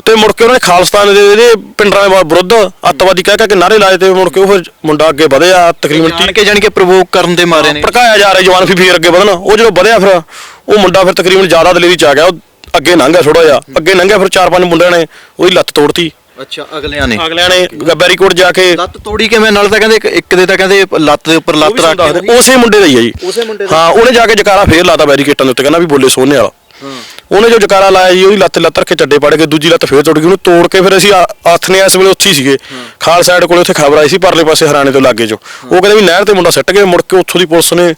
ਤੇ ਮੁੜ ਕੇ ਉਹਨਾਂ ਨੇ ਖਾਲਸਤਾਨ ਦੇ ਇਹਦੇ ਪਿੰਡਰਾਂ ਦੇ ਵਿਰੁੱਧ ਅੱਤਵਾਦੀ ਕਹਿ ਕਹਿ ਕੇ ਨਾਰੇ ਲਾਏ ਤੇ ਮੁੜ ਕੇ ਉਹ ਫਿਰ ਮੁੰਡਾ ਅੱਗੇ ਵਧਿਆ ਤਕਰੀਬਨ ਜਾਣ ਕੇ ਜਾਣ ਕੇ ਪ੍ਰਵੋਕ ਕਰਨ ਦੇ ਮਾਰੇ ਨੇ। ਭੜਕਾਇਆ ਜਾ ਰਿਹਾ ਜਵਾਨ ਫਿਰ ਫੇਰ ਅੱਗੇ ਵਧਣਾ। ਉਹ ਜਦੋਂ ਵਧਿਆ ਫਿਰ ਉਹ ਮੁੰਡਾ ਫਿਰ ਤਕਰੀਬਨ ਜ਼ਿਆਦਾ ਦਲੇਰੀ ਚ ਆ ਗਿਆ। ਉਹ ਅੱਗੇ ਲੰਘਿਆ ਥੋੜਾ ਜਿਹਾ। ਅੱਗੇ ਲੰਘਿਆ ਫਿਰ ਚਾਰ ਪੰਜ ਮੁੰਡਿਆਂ ਨੇ ਉਹਦੀ ਲੱਤ ਤੋੜਤੀ। ਅੱਛਾ ਅਗਲਿਆਂ ਨੇ। ਅਗਲਿਆਂ ਨੇ ਬੈਰੀਕੋਡ ਜਾ ਕੇ ਲੱਤ ਤੋੜੀ ਕਿਵੇਂ? ਨਾਲ ਤਾਂ ਕਹਿੰਦੇ ਇੱਕ- ਦੇ ਤਾਂ ਕਹਿੰਦੇ ਲੱਤ ਦੇ ਉੱਪਰ ਲੱਤ ਰੱਖ ਕੇ ਉਸੇ ਮੁੰਡੇ ਦਾ ਹੀ ਹੈ ਜੀ। ਉਸੇ ਮੁੰਡੇ ਦਾ? ਹਾਂ ਉਹਨੇ ਜਾ ਕੇ ਜਕਾਰਾ ਫੇਰ ਲਾਤਾ ਬੈਰੀਕੇਟਾਂ ਦੇ ਉੱਤੇ ਕਹਿੰਦਾ ਵੀ ਬੋਲੇ ਸੋਨੇ ਵਾਲਾ। ਉਹਨੇ ਜੋ ਜਕਾਰਾ ਲਾਇਆ ਜੀ ਉਹਦੀ ਲੱਤ ਲੱਤ ਰੱਖ ਕੇ ਚੱਡੇ ਪੜ ਕੇ ਦੂਜੀ ਲੱਤ ਫੇਰ ਤੋੜ ਗਈ ਉਹਨੂੰ ਤੋੜ ਕੇ ਫਿਰ ਅਸੀਂ ਆ- ਆਥਨੇ ਇਸ ਵੇਲੇ ਉੱਥੇ ਹੀ ਸੀਗੇ। ਖਾਲ ਸਾਈਡ ਕੋਲੇ ਉੱਥੇ ਖਬਰ ਆਈ ਸੀ ਪਰਲੇ ਪਾਸੇ ਹਰਾਣੇ ਤੋਂ ਲਾਗੇ ਚੋਂ। ਉਹ ਕਹਿੰਦੇ ਵੀ ਨਹਿਰ ਤੇ ਮੁੰਡਾ ਸੱਟ ਗਏ ਮੁੜ ਕੇ ਉੱਥੋਂ ਦੀ ਪੁਲਿਸ ਨੇ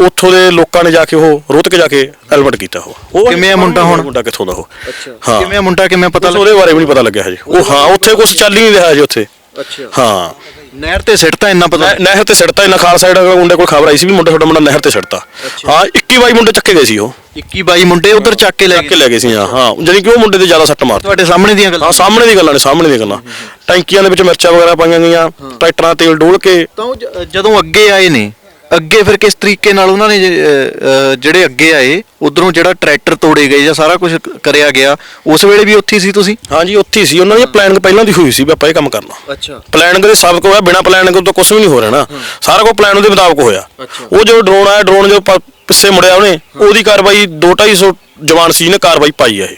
ਉੱਥੋਂ ਦੇ ਲੋਕਾਂ ਨੇ ਜਾ ਕੇ ਉਹ ਰੋਤ ਕੇ ਜਾ ਕੇ ਹੈਲਮਟ ਕੀਤਾ ਉਹ। ਕਿਵੇਂ ਆ ਮੁੰਡਾ ਹੁਣ? ਮੁੰਡਾ ਕਿੱਥੋਂ ਦਾ ਉਹ? ਅੱਛਾ। ਕਿਵੇਂ ਆ ਮੁੰਡਾ ਕਿਵੇਂ ਪਤਾ ਪਤਾ ਉਹਦੇ ਬਾਰੇ ਵੀ ਨਹੀਂ ਪਤਾ ਲੱਗਿਆ ਹਜੇ। ਉਹ ਹਾਂ ਉੱਥੇ ਕੁਝ ਚੱਲ ਹੀ ਨਹੀਂ ਰਿਹਾ ਹਜੇ ਉੱਥੇ। ਅੱਛਾ। ਹਾਂ। ਨਹਿਰ ਤੇ ਸਿੱਟਤਾ ਇੰਨਾ ਪਤਾ ਨਹਿ- ਨਹਿਰ ਤੇ ਸਿੱਟਤਾ ਇਹਨਾਂ ਖਾਲ ਸਾਈਡ ਮੁੰਡੇ ਕੋਲ ਖਬਰ ਆਈ ਸੀ ਵੀ ਮੁੰਡਾ ਤੁਹਾਡਾ ਮੁੰਡਾ ਨਹਿਰ ਤੇ ਸਿੱਟਤਾ। ਹਾਂ 21 ਬਾਈ ਮੁੰਡੇ ਚੱਕੇ ਗਏ ਸੀ ਉਹ। 21 22 ਮੁੰਡੇ ਉਧਰ ਚੱਕ ਕੇ ਲੈ ਚੱਕ ਕੇ ਗਏ ਲੈ ਗਏ ਸੀ ਹਾਂ ਹਾਂ ਜਾਨੀ ਕਿ ਉਹ ਮੁੰਡੇ ਤੇ ਜ਼ਿਆਦਾ ਸੱਟ ਮਾਰਤੀ। ਤੁਹਾਡੇ ਸਾਹਮਣੇ ਦੀਆਂ ਗੱਲਾਂ। ਹਾਂ ਸਾਹਮਣੇ ਦੀ ਗੱਲਾਂ ਨੇ ਸਾਹਮਣੇ ਦੀਆਂ ਗੱਲਾਂ। ਟੈਂਕੀਆਂ ਦੇ ਵਿੱਚ ਮਿਰਚਾਂ ਵਗੈਰਾ ਪਾਈਆਂ ਗਈਆਂ ਟਰੈਕਟਰਾਂ ਤੇਲ ਡੋਲ ਕੇ। ਤਾਂ ਉਹ ਜ- ਜਦੋਂ ਅੱਗੇ ਆਏ ਨੇ ਅੱਗੇ ਫਿਰ ਕਿਸ ਤਰੀਕੇ ਨਾਲ ਉਹਨਾਂ ਨੇ ਜਿਹੜੇ ਅੱਗੇ ਆਏ ਉਧਰੋਂ ਜਿਹੜਾ ਟਰੈਕਟਰ ਤੋੜੇ ਗਏ ਜਾਂ ਸਾਰਾ ਕੁਝ ਕਰਿਆ ਗਿਆ ਉਸ ਵੇਲੇ ਵੀ ਉੱਥੇ ਸੀ ਤੁਸੀਂ? ਹਾਂਜੀ ਉੱਥੇ ਸੀ। ਉਹਨਾਂ ਦੀ ਪਲਾਨਿੰਗ ਪਹਿਲਾਂ ਦੀ ਹੋਈ ਸੀ ਵੀ ਆਪਾਂ ਇਹ ਕੰਮ ਕਰਨਾ। ਅੱਛਾ। ਪਲਾਨਿੰਗ ਦੇ ਸਭ ਕੁਝ ਹੋਇਆ ਬਿਨਾ ਪਲਾਨਿੰਗ ਤੋਂ ਕੁਝ ਵੀ ਨਹੀਂ ਹੋ ਰਿਹਾ ਨਾ। ਸਾਰਾ ਕੁਝ ਪਲਾਨ ਦੇ ਮੁਤਾਬਕ ਹੋਇਆ। ਉਹ ਜੋ ਡਰੋਨ ਆਇਆ ਡਰੋਨ ਜੋ ਪਿੱਛੇ ਮੁੜਿਆ ਉਹਨੇ ਉਹਦੀ ਕਾਰਵਾਈ 2-250 ਜਵਾਨ ਸੀ ਨੇ ਕਾਰਵਾਈ ਪਾਈ ਆ ਇਹ।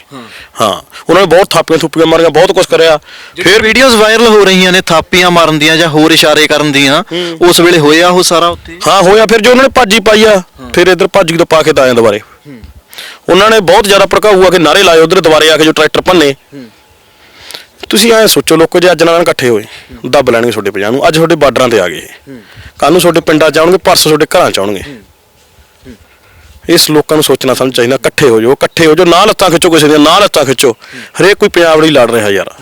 ਹਾਂ ਉਹਨਾਂ ਨੇ ਬਹੁਤ ਥਾਪੀਆਂ ਥੁੱਪੀਆਂ ਮਾਰੀਆਂ ਬਹੁਤ ਕੁਝ ਕਰਿਆ। ਫਿਰ ਵੀਡੀਓਜ਼ ਵਾਇਰਲ ਹੋ ਰਹੀਆਂ ਨੇ ਥਾਪੀਆਂ ਮਾਰਨ ਦੀਆਂ ਜਾਂ ਹੋਰ ਇਸ਼ਾਰੇ ਕਰਨ ਦੀਆਂ ਉਸ ਵੇਲੇ ਹੋਇਆ ਉਹ ਸਾਰਾ ਉੱਥੇ? ਹਾਂ ਹੋਇਆ ਫਿਰ ਜੋ ਉਹਨਾਂ ਨੇ ਭਾਜੀ ਪਾਈ ਆ ਫਿਰ ਇਧਰ ਭਾਜੀ ਤੋਂ ਪਾ ਕੇ ਤਾਂ ਆਏ ਦੁਬਾਰੇ। ਉਹਨਾਂ ਨੇ ਬਹੁਤ ਜ਼ਿਆਦਾ ਭੜਕਾਊ ਆ ਕੇ ਨਾਰੇ ਲਾਏ ਉਧਰ ਦੁਬਾਰੇ ਆ ਕੇ ਜੋ ਟਰੈਕਟਰ ਭੰਨੇ। ਤੁਸੀਂ ਐ ਸੋਚੋ ਲੋਕੋ ਜੇ ਅੱਜ ਨਾਲ ਇਕੱਠੇ ਹੋਏ ਦੱਬ ਲੈਣਗੇ ਤੁਹਾਡੇ ਪੰਜਾਹ ਨੂੰ ਅੱਜ ਤੁਹਾਡੇ ਬਾਰਡਰਾਂ ਤੇ ਆ ਗਏ ਕੱਲ ਨੂੰ ਤੁਹਾਡੇ ਪਿੰਡਾਂ ਚ ਆਉਣਗੇ ਪਰਸੋਂ ਤੁਹਾਡੇ ਘਰਾਂ ਚ ਆਉਣਗੇ। ਇਸ ਲੋਕਾਂ ਨੂੰ ਸੋਚਣਾ ਸਮਝ ਚਾਹੀਦਾ ਇਕੱਠੇ ਹੋ ਜਾਓ ਇਕੱਠੇ ਹੋ ਜਾਓ ਨਾ ਲੱਤਾਂ ਖਿੱਚੋ ਕਿਸੇ ਦੀਆਂ ਨਾ ਲੱਤਾਂ ਖਿੱਚੋ। ਹਰੇਕ ਕੋਈ ਪੰਜਾਬ ਲਈ ਲੜ ਰਿਹਾ ਯਾਰ।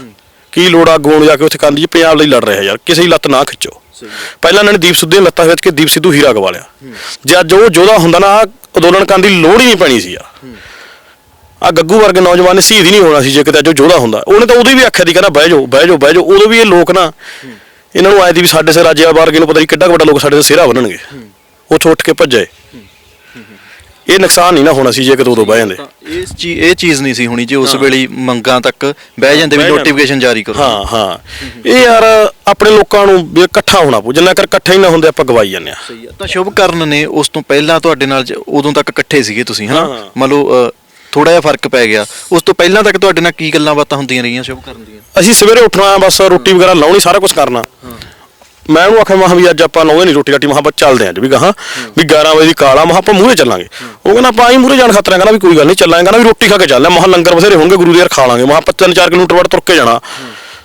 ਕੀ ਲੋੜ ਆ ਗੋਣ ਜਾ ਕੇ ਉੱਥੇ ਕੰਦੀ ਪੰਜਾਬ ਲਈ ਲੜ ਰਿਹਾ ਯਾਰ। ਕਿਸੇ ਦੀ ਲੱਤ ਨਾ ਖਿੱਚੋ। ਪਹਿਲਾਂ ਇਹਨਾਂ ਨੇ ਦੀਪ ਸਿੱਧੂ ਦੀਆਂ ਲੱਤਾਂ ਖਿੱਚ ਕੇ ਦੀਪ ਸਿੱਧੂ ਹੀਰਾ ਗਵਾ ਲਿਆ। ਜੇ ਅੱਜ ਉਹ ਯੋਧਾ ਹੁੰਦਾ ਨਾ ਅੰਦੋਲਨ ਕਰਨ ਦੀ ਲੋੜ ਹੀ ਨਹੀਂ ਪੈਣੀ ਸੀ ਯਾਰ ਆ ਗੱਗੂ ਵਰਗੇ ਨੌਜਵਾਨ ਨੇ ਸ਼ਹੀਦ ਹੀ ਨਹੀਂ ਹੋਣਾ ਸੀ ਜੇ ਕਿਤੇ ਅੱਜ ਯੋਧਾ ਹੁੰਦਾ। ਉਹਨੇ ਤਾਂ ਉਦੋਂ ਵੀ ਆਖਿਆ ਦੀ ਕਹਿੰਦਾ ਬਹਿ ਜਾਓ ਬਹਿ ਜਾਓ ਬਹਿ ਜਾਓ। ਉਦੋਂ ਵੀ ਇਹ ਲੋਕ ਨਾ ਇਹਨਾਂ ਨੂੰ ਆਏ ਦੀ ਵੀ ਸਾਡੇ ਸਿਰ ਰਾਜਿਆ ਵਰਗੇ ਨੂੰ ਪਤਾ ਨਹੀਂ ਕਿੱਡਾ ਵੱਡਾ ਲੋਕ ਸਾਡੇ ਦੇ ਸਿਰਾ ਬੰਨਣਗੇ। ਉੱਥੋਂ ਉੱਠ ਕੇ ਭੱਜੇ। ਇਹ ਨੁਕਸਾਨ ਨਹੀਂ ਨਾ ਹੋਣਾ ਸੀ ਜੇ ਕਿਤੇ ਉਦੋਂ ਬਹਿ ਜਾਂਦੇ। ਇਸ ਚੀਜ਼ ਇਹ ਚੀਜ਼ ਨਹੀਂ ਸੀ ਹੋਣੀ ਜੇ ਉਸ ਵੇਲੇ ਮੰਗਾਂ ਤੱਕ ਬਹਿ ਜਾਂਦੇ ਵੀ। ਨੋਟੀਫਿਕੇਸ਼ਨ ਜਾਰੀ ਕਰੋ। ਹਾਂ ਹਾਂ। ਇਹ ਯਾਰ ਆਪਣੇ ਲੋਕਾਂ ਨੂੰ ਵੀ ਇਕੱਠਾ ਹੋਣਾ ਪਊ। ਜਿੰਨਾ ਕਰ ਇਕੱਠੇ ਹੀ ਨਾ ਹੁੰਦੇ ਆਪਾਂ ਗਵਾਈ ਜਾਂਦੇ ਆ ਸਹੀ ਆ। ਤਾਂ ਸ਼ੁਭਕਰਨ ਨੇ ਉਸ ਤੋਂ ਪਹਿਲਾਂ ਤੁਹਾਡੇ ਨਾਲ ਜ- ਉਦੋਂ ਤੱਕ ਇਕੱਠੇ ਸੀਗੇ ਤੁਸੀਂ ਹਨਾ। ਮੰਨ ਲਓ ਥੋੜਾ ਜਿਹਾ ਫ਼ਰਕ ਪੈ ਗਿਆ। ਉਸ ਤੋਂ ਪਹਿਲਾਂ ਤੱਕ ਤੁਹਾਡੇ ਨਾਲ ਕੀ ਗੱਲਾਂ ਬਾਤਾਂ ਹੁੰਦੀਆਂ ਰਹੀਆਂ ਸ਼ੁਭਕਰਨ ਦੀਆਂ? ਅਸੀਂ ਸਵੇਰੇ ਉੱਠਣਾ ਬਸ ਰੋਟੀ ਵਗੈਰਾ ਲਾਉਣੀ ਸਾਰਾ ਕੁਝ ਕਰਨਾ। ਮੈਂ ਉਹਨੂੰ ਆਖਿਆ ਮਹਾਂ ਵੀ ਅੱਜ ਆਪਾਂ ਲਾਉਂਦੇ ਨਹੀਂ ਰੋਟੀ ਰਾਟੀ ਮਹਾਂ ਆਪਾਂ ਚੱਲਦੇ ਆਂ ਅੱਜ ਵੀ ਗਾਹਾਂ, ਵੀ 11 ਵਜੇ ਦੀ ਕਾਲਾ ਮਹਾਂ ਆਪਾਂ ਮੂਹਰੇ ਚੱਲਾਂਗੇ। ਉਹ ਕਹਿੰਦਾ, ਆਪਾਂ ਆਈ ਮੂਹਰੇ ਜਾਣ ਖਤਰਾ ਕਹਿੰਦਾ ਵੀ ਕੋਈ ਗੱਲ ਨਹੀਂ ਚੱਲਾਂਗੇ, ਕਹਿੰਦਾ ਵੀ ਰੋਟੀ ਖਾ ਕੇ ਚੱਲ ਮਹਾਂ ਲੰਗਰ ਬਥੇਰੇ ਹੋਣਗੇ, ਗੁਰੂ ਦੇ ਯਾਰ ਖਾ ਲਾਂਗੇ ਮਹਾਂ 5-4 ਕਿਲੋਮੀਟਰ ਵੱਟ ਤੁਰ ਕੇ ਜਾਣਾ।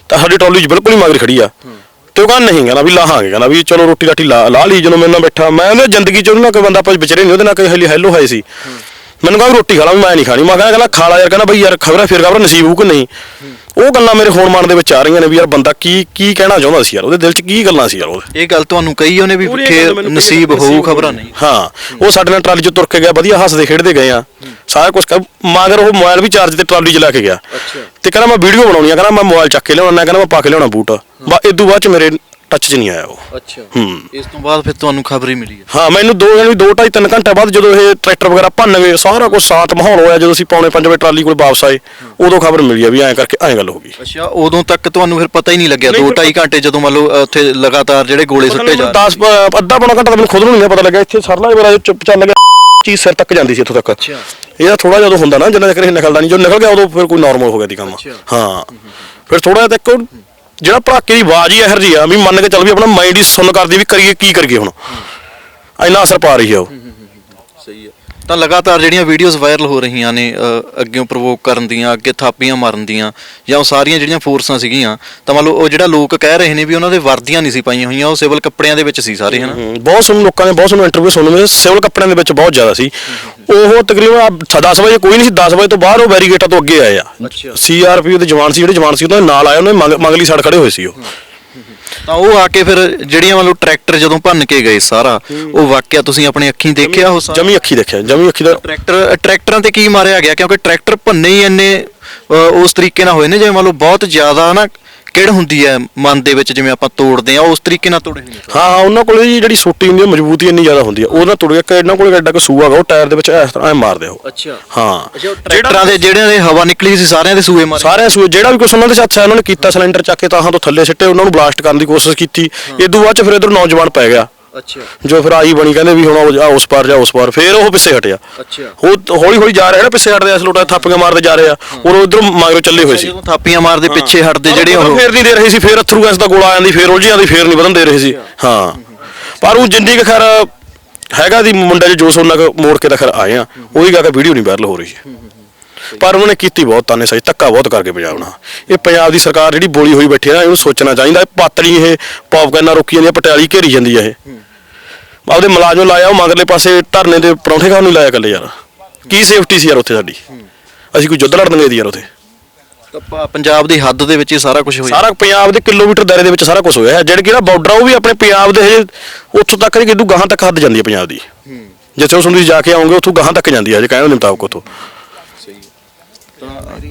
ਤਾਂ ਸਾਡੀ ਟੋਲੀ 'ਚ ਬਿਲਕੁਲ ਹੀ ਮਗਰ ਖੜੀ ਆ। ਤੇ ਉਹ ਕਹਿੰਦਾ, ਨਹੀਂ, ਕਹਿੰਦਾ ਵੀ ਲਾਹਾਂਗੇ, ਕਹਿੰਦਾ ਵੀ ਚਲੋ ਰੋਟੀ ਰਾਟੀ ਲਾ ਲਾ ਲਈ ਜਦੋਂ ਮੇਰੇ ਨਾਲ ਬੈਠਾ। ਮੈਂ ਉਹਦੇ ਜ਼ਿੰਦਗੀ 'ਚ ਉਹਦੇ ਨਾਲ ਕੋਈ ਬੰਦਾ, ਆਪਾਂ ਵਿਚਰੇ ਨਹੀਂ ਉਹਦੇ ਨਾਲ ਕੋਈ ਹਲੀ ਹੈਲੋ ਹੋਏ ਸੀ। ਮੈਨੂੰ ਕਹਿੰਦਾ ਰੋਟੀ ਖਾ ਲਾ ਵੀ ਮੈਂ ਨਹੀਂ ਖਾਣੀ। ਮੈਂ ਕਹਿੰਦਾ ਕਹਿੰਦਾ ਖਾ ਲਾ ਯਾਰ ਕਹਿੰਦਾ ਬਈ ਯਾਰ ਖਬਰਾਂ ਫਿਰ ਖਬਰ ਨਸੀਬ ਹੋਊ ਕਿ ਨਹੀਂ? ਉਹ ਗੱਲਾਂ ਮੇਰੇ ਹੋਣ ਮਨ ਦੇ ਵਿੱਚ ਆ ਰਹੀਆਂ ਨੇ ਵੀ ਯਾਰ ਬੰਦਾ ਕੀ ਕੀ ਕਹਿਣਾ ਚਾਹੁੰਦਾ ਸੀ ਯਾਰ ਉਹਦੇ ਦਿਲ 'ਚ ਕੀ ਗੱਲਾਂ ਸੀ ਯਾਰ ਉਹਦੇ? ਇਹ ਗੱਲ ਤੁਹਾਨੂੰ ਕਹੀ ਉਹਨੇ ਵੀ ਪੂਰੀ ਇਹ ਖੇਰ ਗੱਲ ਮੈਨੂੰ ਕਹੀ ਨਸੀਬ ਹੋਊ ਹੋਊ। ਖਬਰਾਂ ਨਹੀਂ। ਹਾਂ ਉਹ ਸਾਡੇ ਨਾਲ ਟਰਾਲੀ 'ਚ ਤੁਰ ਕੇ ਗਿਆ ਵਧੀਆ ਹੱਸਦੇ ਖੇਡਦੇ ਗਏ ਆ। ਸਾਰਾ ਕੁਝ ਕਰ ਮਗਰ ਉਹ ਮੋਬਾਈਲ ਵੀ ਚਾਰਜ ਤੇ ਟਰਾਲੀ 'ਚ ਲੈ ਕੇ ਗਿਆ। ਤੇ ਕਹਿੰਦਾ ਮੈਂ ਵੀਡੀਓ ਬਣਾਉਣੀ ਆ ਕਹਿੰਦਾ ਮੈਂ ਮੋਬਾਈਲ ਚੱਕ ਕੇ ਲਿਆਉਣਾ ਕਹਿੰਦਾ ਮੈਂ ਪਾ ਕੇ ਲਿਆਉਣਾ ਬੂਟ। ਬਾ ਇਦੋਂ ਬਾਅਦ ਚ ਮੇਰੇ ਟੱਚ 'ਚ ਨਹੀਂ ਆਇਆ ਉਹ। ਅੱਛਾ। ਹੂੰ। ਇਸ ਤੋਂ ਬਾਅਦ ਫਿਰ ਤੁਹਾਨੂੰ ਖਬਰ ਹੀ ਮਿਲੀ ਹੈ। ਹਾਂ ਮੈਨੂੰ ਦੋ ਯਾਨੀ ਦੋ ਢਾਈ ਤਿੰਨ ਘੰਟੇ ਬਾਅਦ ਜਦੋਂ ਇਹ ਟਰੈਕਟਰ ਵਗੈਰਾ ਭੰਨ ਗਏ ਸਾਰਾ ਕੁਝ ਸ਼ਾਂਤ ਮਾਹੌਲ ਹੋਇਆ ਜਦੋਂ ਅਸੀਂ ਪੌਣੇ 5 ਵਜੇ ਟਰਾਲੀ ਕੋਲ ਵਾਪਸ ਆਏ ਉਦੋਂ ਖਬਰ ਮਿਲੀ ਆ ਵੀ ਐਂ ਕਰਕੇ ਐਂ ਗੱਲ ਹੋ ਗਈ। ਅੱਛਾ ਉਦੋਂ ਤੱਕ ਤੁਹਾਨੂੰ ਫਿਰ ਪਤਾ ਹੀ ਨਹੀਂ ਲੱਗਿਆ ਨਹੀਂ, 2.5 ਘੰਟੇ ਜਦੋਂ ਮੰਨ ਲਓ ਉੱਥੇ ਲਗਾਤਾਰ ਜਿਹੜੇ ਗੋਲੇ ਸੁੱਟੇ ਜਾ ਰਹੇ 10 ਅੱਧਾ ਪੌਣਾ ਘੰਟਾ ਤਾਂ ਮੈਨੂੰ ਖੁਦ ਨੂੰ ਨਹੀਂ ਪਤਾ ਲੱਗਿਆ ਇੱਥੇ ਸਰਲਾ ਮੇਰਾ ਚੁੱਪ ਚੱਲ ਗਿਆ ਚੀਜ਼ ਸਿਰ ਤੱਕ ਜਾਂਦੀ ਸੀ ਇੱਥੋਂ ਤੱਕ। ਅੱਛਾ। ਇਹਦਾ ਥੋੜਾ ਜਿਹਾ ਉਦੋਂ ਹੁੰਦਾ ਨਾ ਜਿੰਨਾ ਚਿਰ ਇਹ ਨਿਕਲਦਾ ਨਹੀਂ ਜੋ ਨਿਕਲ ਗਿਆ ਉਦੋਂ ਫਿਰ ਕੋਈ ਨਾਰਮਲ ਹੋ ਗਿਆ ਦੀ ਕੰਮ। ਹਾਂ। ਫਿਰ ਥੋੜਾ ਜਿਹਾ ਤੱਕ ਜਿਹੜਾ ਭੜਾਕੇ ਦੀ ਆਵਾਜ਼ ਹੀ ਇਹੋ ਜਿਹੀ ਆ ਵੀ ਮੰਨ ਕੇ ਚੱਲ ਵੀ ਆਪਣਾ ਮਾਈਂਡ ਹੀ ਸੁਣ ਕਰਦੀ ਵੀ ਕਰੀਏ, ਕੀ ਕਰੀਏ ਹੁਣ। ਇੰਨਾ ਅਸਰ ਪਾ ਰਹੀ ਆ ਉਹ। ਸਹੀ ਹੈ ਤਾਂ ਲਗਾਤਾਰ ਜਿਹੜੀਆਂ ਵੀਡੀਓਜ਼ ਵਾਇਰਲ ਹੋ ਰਹੀਆਂ ਨੇ ਅ, ਅੱਗਿਓਂ ਪ੍ਰਵੋਕ ਕਰਨ ਦੀਆਂ ਅੱਗੇ ਥਾਪੀਆਂ ਮਾਰਨ ਦੀਆਂ ਜਾਂ ਉਹ ਸਾਰੀਆਂ ਜਿਹੜੀਆਂ ਫੋਰਸਾਂ ਸੀਗੀਆਂ ਤਾਂ ਮੰਨ ਲਓ ਉਹ ਜਿਹੜਾ ਲੋਕ ਕਹਿ ਰਹੇ ਨੇ ਵੀ ਉਹਨਾਂ ਦੇ ਵਰਦੀਆਂ ਨਹੀਂ ਸੀ ਪਾਈਆਂ ਹੋਈਆਂ ਉਹ ਸਿਵਲ ਕੱਪੜਿਆਂ ਦੇ ਵਿੱਚ ਸੀ ਸਾਰੇ ਹਨਾ? ਬਹੁਤ ਸੁਣ ਲੋਕਾਂ ਨੇ ਬਹੁਤ ਸੁਣ ਇੰਟਰਵਿਊ ਸੁਣਨ ਵਿੱਚ ਸਿਵਲ ਕੱਪੜਿਆਂ ਦੇ ਵਿੱਚ ਬਹੁਤ ਜ਼ਿਆਦਾ ਸੀ। ਉਹ ਤਕਰੀਬਨ 10 ਵਜੇ ਕੋਈ ਨਹੀਂ ਸੀ 10 ਵਜੇ ਤੋਂ ਬਾਅਦ ਉਹ ਬੈਰੀਗੇਟਾਂ ਤੋਂ ਅੱਗੇ ਆਏ ਆ। ਅੱਛਾ। ਸੀਆਰਪੀ ਦੇ ਜਵਾਨ ਸੀ ਜਿਹੜੇ ਜਵਾਨ ਸੀ ਉਹਨਾਂ ਦੇ ਨਾਲ ਆਏ ਉਹਨਾਂ ਦੇ ਮੰਗ- ਮਗਲੀ ਸਾਈਡ ਖੜੇ ਹੋਏ ਸੀ ਉਹ। ਤਾਂ ਉਹ ਆ ਕੇ ਫਿਰ ਜਿਹੜੀਆਂ ਮੰਨ ਲਓ ਟਰੈਕਟਰ ਜਦੋਂ ਭੰਨ ਕੇ ਗਏ ਸਾਰਾ ਉਹ ਵਾਕਿਆ ਤੁਸੀਂ ਆਪਣੀ ਅੱਖੀਂ ਦੇਖਿਆ ਉਹ ਸਾਰਾ? ਜਮੀ ਅੱਖੀ ਦੇਖਿਆ ਜਮੀ ਅੱਖੀ ਦਾ ਟਰੈਕਟਰ ਟਰੈਕਟਰਾਂ ਤੇ ਕੀ ਮਾਰਿਆ ਗਿਆ? ਕਿਉਂਕਿ ਟਰੈਕਟਰ ਭੰਨੇ ਹੀ ਇੰਨੇ ਅ, ਉਸ ਤਰੀਕੇ ਨਾਲ ਹੋਏ ਨੇ ਜਿਵੇਂ ਮੰਨ ਲਓ ਬਹੁਤ ਜ਼ਿਆਦਾ ਨਾ ਕਿਹੜ ਹੁੰਦੀ ਹੈ ਮਨ ਦੇ ਵਿੱਚ ਜਿਵੇਂ ਆਪਾਂ ਤੋੜਦੇ ਆ ਉਸ ਤਰੀਕੇ ਨਾਲ ਤੋੜੇ ਹੋਏ ਨੇ? ਹਾਂ ਹਾਂ ਉਹਨਾਂ ਕੋਲੇ ਜੀ ਜਿਹੜੀ ਸੋਟੀ ਹੁੰਦੀ ਹੈ ਮਜ਼ਬੂਤੀ ਇੰਨੀ ਜ਼ਿਆਦਾ ਹੁੰਦੀ ਹੈ। ਉਹਦਾ ਤੁਰ ਗਿਆ ਕਿ ਇਹਨਾਂ ਕੋਲੇ ਐਡਾ ਕੋ ਸੂਆ ਹੈਗਾ ਉਹ ਟਾਇਰ ਦੇ ਵਿੱਚ ਇਸ ਤਰ੍ਹਾਂ ਐ ਮਾਰਦੇ ਉਹ। ਅੱਛਾ। ਹਾਂ। ਟਰੈਕਟਰਾਂ ਦੇ ਜਿਹੜਿਆਂ ਦੇ ਹਵਾ ਨਿਕਲੀ ਸੀ ਸਾਰਿਆਂ ਦੇ ਸੂਏ ਮਾਰੇ। ਸਾਰੇ ਸੂਏ ਜਿਹੜਾ ਵੀ ਕੁਛ ਉਹਨਾਂ ਦੇ ਹੱਥ ਆਇਆ ਉਹਨਾਂ ਨੇ ਕੀਤਾ ਸਿਲੰਡਰ ਚੱਕ ਕੇ ਤਾਹਾਂ ਤੋਂ ਥੱਲੇ ਸਿੱਟੇ ਉਹਨਾਂ ਨੂੰ ਬਲਾਸਟ ਕਰਨ ਦੀ ਕੋਸ਼ਿਸ਼ ਕੀਤੀ। ਇਦੋਂ ਬਾਅਦ ਚ ਫਿਰ ਇਧਰ ਨੌਜਵਾਨ ਪੈ ਗਿਆ। ਅੱਛਾ। ਜੋ ਫਿਰ ਆਈ ਬਣੀ ਕਹਿੰਦੇ ਵੀ ਹੁਣ ਉਹ ਜਾ ਉਸ ਪਾਰ ਜਾ ਉਸ ਪਾਰ ਫਿਰ ਉਹ ਪਿੱਛੇ ਹਟਿਆ। ਅੱਛਾ। ਉਹ ਹੌਲੀ ਹੌਲੀ ਜਾ ਰਿਹਾ ਨਾ ਪਿੱਛੇ ਹਟਦੇ ਇਸ ਲੋਟਾ ਥੱਪੀਆਂ ਮਾਰਦੇ ਜਾ ਰਹੇ ਆ। ਔਰ ਉਧਰ ਮਗਰੋਂ ਚੱਲੇ ਹੋਏ ਸੀ। ਜਦੋਂ ਥਾਪੀਆਂ ਮਾਰਦੇ ਪਿੱਛੇ ਹਟਦੇ ਜਿਹੜੇ ਉਹ ਫੇਰ ਨਹੀਂ ਦੇ ਰਹੇ ਸੀ ਫੇਰ ਅਥਰੂ ਗੈਸ ਦਾ ਗੋਲਾ ਆ ਜਾਂਦੀ ਫੇਰ ਉਲਝ ਜਾਂਦੀ ਫੇਰ ਨਹੀਂ ਵਧਣ ਦੇ ਰਹੇ ਸੀ। ਹਾਂ। ਪਰ ਉਹ ਜਿੰਨੀ ਕੁ ਖੈਰ ਹੈਗਾ ਦੀ ਮੁੰਡੇ ਚ ਜੋਸ਼ ਉਹਨਾਂ ਕੁ ਮੋੜ ਕੇ ਤਾਂ ਖੈਰ ਆਏ ਆ ਉਹੀ ਗਾ ਕੇ ਵੀਡੀਓ ਨਹੀਂ ਵਾਇਰਲ ਹੋ ਰਹੀ ਪਰ ਉਹਨੇ ਕੀਤੀ ਬਹੁਤ ਤਾਨੇ ਸਹੀ ਧੱਕਾ ਬਹੁਤ ਕਰਕੇ ਪੰਜਾਬ ਨਾਲ। ਇਹ ਪੰਜਾਬ ਦੀ ਸਰਕਾਰ ਜਿਹੜੀ ਬੋਲੀ ਹੋਈ ਬੈਠੀ ਹੈ ਨਾ ਇਹਨੂੰ ਸੋਚਣਾ ਚਾਹੀਦਾ ਇਹ ਪਾਤੜੀ ਇਹ ਪੌਪਕਾਰਨਾਂ ਰੋਕੀ ਜਾਂਦੀ ਹੈ ਪਟਿਆਲੀ ਘੇਰੀ ਜਾਂਦੀ ਹੈ ਇਹ। ਆਪਦੇ ਮੁਲਾਜ਼ਮ ਲਾਇਆ ਉਹ ਮਗਰਲੇ ਪਾਸੇ ਧਰਨੇ ਦੇ ਪਰੌਂਠੇ ਖਾਣ ਨੂੰ ਲਾਇਆ ਕੱਲੇ ਯਾਰ। ਕੀ ਸੇਫਟੀ ਸੀ ਯਾਰ ਉੱਥੇ ਸਾਡੀ? ਅਸੀਂ ਕੋਈ ਯੁੱਧ ਲੜਨ ਗਏ ਦੀ ਯਾਰ ਉੱਥੇ। ਤਾਂ ਪੰਜਾਬ ਦੀ ਹੱਦ ਦੇ ਵਿੱਚ ਸਾਰਾ ਕੁਝ ਹੋਇਆ। ਸਾਰਾ ਪੰਜਾਬ ਦੇ ਕਿਲੋਮੀਟਰ ਦਾਇਰੇ ਦੇ ਵਿੱਚ ਸਾਰਾ ਕੁਝ ਹੋਇਆ। ਹੈ ਜਿਹੜੀ ਕਿ ਨਾ ਬਾਰਡਰ ਉਹ ਵੀ ਆਪਣੇ ਪੰਜਾਬ ਦੇ ਹਜੇ ਉੱਥੋਂ ਤੱਕ ਕਿਦੂ ਗਾਹਾਂ ਤੱਕ ਹੱਦ ਜਾਂਦੀ ਹੈ ਪੰਜਾਬ ਦੀ। ਜਿੱਥੇ ਉਸ ਨੂੰ ਤੁਸੀਂ ਜਾ ਕੇ ਆਉਂਗੇ ਉੱਥੋਂ ਗਾਹਾਂ ਤੱਕ ਜਾਂਦੀ ਹੈ ਹਜੇ ਕਹਿੰਦੇ ਮੁਤਾਬਕ ਉੱਥੋਂ।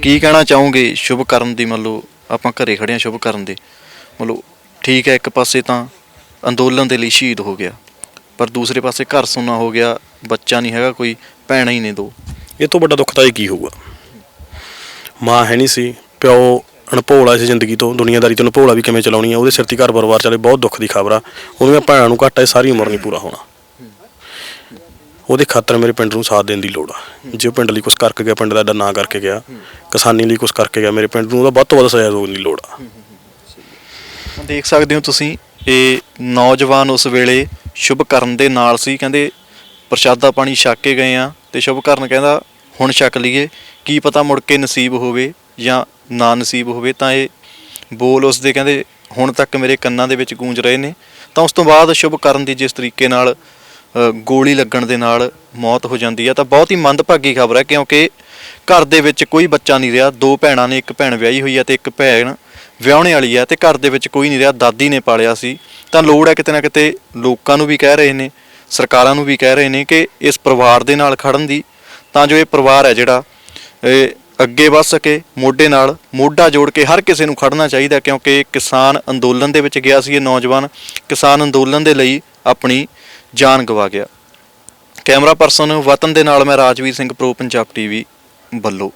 ਕੀ ਕਹਿਣਾ ਚਾਹੋਗੇ ਸ਼ੁਭ ਕਰਨ ਦੀ ਮੰਨ ਲਓ ਆਪਾਂ ਘਰੇ ਖੜੇ ਆ ਸ਼ੁਭ ਕਰਨ ਦੇ? ਮੰਨ ਲਓ ਠੀਕ ਹੈ ਇੱਕ ਪਾਸੇ ਤਾਂ ਅੰਦੋਲਨ ਦੇ ਲਈ ਸ਼ਹੀਦ ਹੋ ਗਿਆ। ਪਰ ਦੂਸਰੇ ਪਾਸੇ ਘਰ ਸੁੰਨਾ ਹੋ ਗਿਆ ਬੱਚਾ ਨਹੀਂ ਹੈਗਾ ਕੋਈ ਭੈਣਾਂ ਹੀ ਨੇ ਦੋ। ਇਹ ਤੋਂ ਵੱਡਾ ਦੁੱਖ ਤਾਂ ਇਹ ਕੀ ਹੋਊਗਾ? ਮਾਂ ਹੈ ਨਹੀਂ ਸੀ ਪਿਓ ਅਣਭੋਲਾ ਸੀ ਜ਼ਿੰਦਗੀ ਤੋਂ ਦੁਨੀਆਦਾਰੀ ਤੋਂ ਅਣਭੋਲਾ ਵੀ ਕਿਵੇਂ ਚਲਾਉਣੀ ਆ ਉਹਦੇ ਸਿਰ ਤੇ ਘਰ ਪਰਿਵਾਰ ਚੱਲੇ ਬਹੁਤ ਦੁੱਖ ਦੀ ਖਬਰ ਆ। ਉਹਦੀਆਂ ਭੈਣਾਂ ਨੂੰ ਘਾਟਾ ਸਾਰੀ ਉਮਰ ਨਹੀਂ ਪੂਰਾ ਹੋਣਾ। ਉਹਦੇ ਖਾਤਰ ਮੇਰੇ ਪਿੰਡ ਨੂੰ ਸਾਥ ਦੇਣ ਦੀ ਲੋੜ ਆ। ਜੇ ਉਹ ਪਿੰਡ ਲਈ ਕੁਝ ਕਰਕੇ ਗਿਆ ਪਿੰਡ ਦਾ ਏਡਾ ਨਾਂ ਕਰਕੇ ਗਿਆ ਕਿਸਾਨੀ ਲਈ ਕੁਝ ਕਰਕੇ ਗਿਆ ਮੇਰੇ ਪਿੰਡ ਨੂੰ ਉਹਦਾ ਵੱਧ ਤੋਂ ਵੱਧ ਸਹਿਯੋਗ ਦੀ ਲੋੜ ਆ। ਦੇਖ ਸਕਦੇ ਹੋ ਤੁਸੀਂ ਇਹ ਨੌਜਵਾਨ ਉਸ ਵੇਲੇ ਸ਼ੁਭ ਕਰਨ ਦੇ ਨਾਲ ਸੀ, ਕਹਿੰਦੇ ਪ੍ਰਸ਼ਾਦਾ ਪਾਣੀ ਛਕ ਕੇ ਗਏ ਆ ਤੇ ਸ਼ੁਭ ਕਰਨ ਕਹਿੰਦਾ ਹੁਣ ਛਕ ਲਈਏ, ਕੀ ਪਤਾ ਮੁੜ ਕੇ ਨਸੀਬ ਹੋਵੇ ਜਾਂ ਨਾ ਨਸੀਬ ਹੋਵੇ, ਤਾਂ ਇਹ ਬੋਲ ਉਸ ਦੇ ਕਹਿੰਦੇ ਹੁਣ ਤੱਕ ਮੇਰੇ ਕੰਨਾਂ ਦੇ ਵਿੱਚ ਗੂੰਜ ਰਹੇ ਨੇ। ਤਾਂ ਉਸ ਤੋਂ ਬਾਅਦ ਸ਼ੁਭ ਕਰਨ ਦੀ ਜਿਸ ਤਰੀਕੇ ਨਾਲ ਗੋਲੀ ਲੱਗਣ ਦੇ ਨਾਲ ਮੌਤ ਹੋ ਜਾਂਦੀ ਹੈ ਤਾਂ ਬਹੁਤ ਹੀ ਮੰਦਭਾਗੀ ਖਬਰ ਹੈ ਕਿਉਂਕਿ ਘਰ ਦੇ ਵਿੱਚ ਕੋਈ ਬੱਚਾ ਨਹੀਂ ਰਿਹਾ, ਦੋ ਭੈਣਾਂ ਨੇ, ਇੱਕ ਭੈਣ ਵਿਆਹੀ ਹੋਈ ਹੈ ਤੇ ਇੱਕ ਭੈਣ ਵਿਆਹਣੇ ਵਾਲੀ ਹੈ ਤੇ ਘਰ ਦੇ ਵਿੱਚ ਕੋਈ ਨਹੀਂ ਰਿਹਾ, ਦਾਦੀ ਨੇ ਪਾਲਿਆ ਸੀ। ਤਾਂ ਲੋੜ ਹੈ ਕਿਤੇ ਨਾ ਕਿਤੇ ਲੋਕਾਂ ਨੂੰ ਵੀ ਕਹਿ ਰਹੇ ਨੇ, ਸਰਕਾਰਾਂ ਨੂੰ ਵੀ ਕਹਿ ਰਹੇ ਨੇ ਕਿ ਇਸ ਪਰਿਵਾਰ ਦੇ ਨਾਲ ਖੜਨ ਦੀ। ਤਾਂ ਜੋ ਇਹ ਪਰਿਵਾਰ ਹੈ ਜਿਹੜਾ ਅੱਗੇ ਵਧ ਸਕੇ, ਮੋਢੇ ਨਾਲ ਮੋਢਾ ਜੋੜ ਕੇ ਹਰ ਕਿਸੇ ਨੂੰ ਖੜਨਾ ਚਾਹੀਦਾ, ਕਿਉਂਕਿ ਕਿਸਾਨ ਅੰਦੋਲਨ ਦੇ ਵਿੱਚ ਗਿਆ ਸੀ ਇਹ ਨੌਜਵਾਨ। ਕਿਸਾਨ ਅੰਦੋਲਨ ਦੇ ਲਈ ਆਪਣੀ ਜਾਨ ਗਵਾ ਗਿਆ। ਕੈਮਰਾ ਪਰਸਨ ਵਤਨ ਦੇ ਨਾਲ ਮੈਂ ਰਾਜਵੀਰ ਸਿੰਘ, ਪ੍ਰੋ ਪੰਜਾਬ ਟੀਵੀ ਬੱਲੋ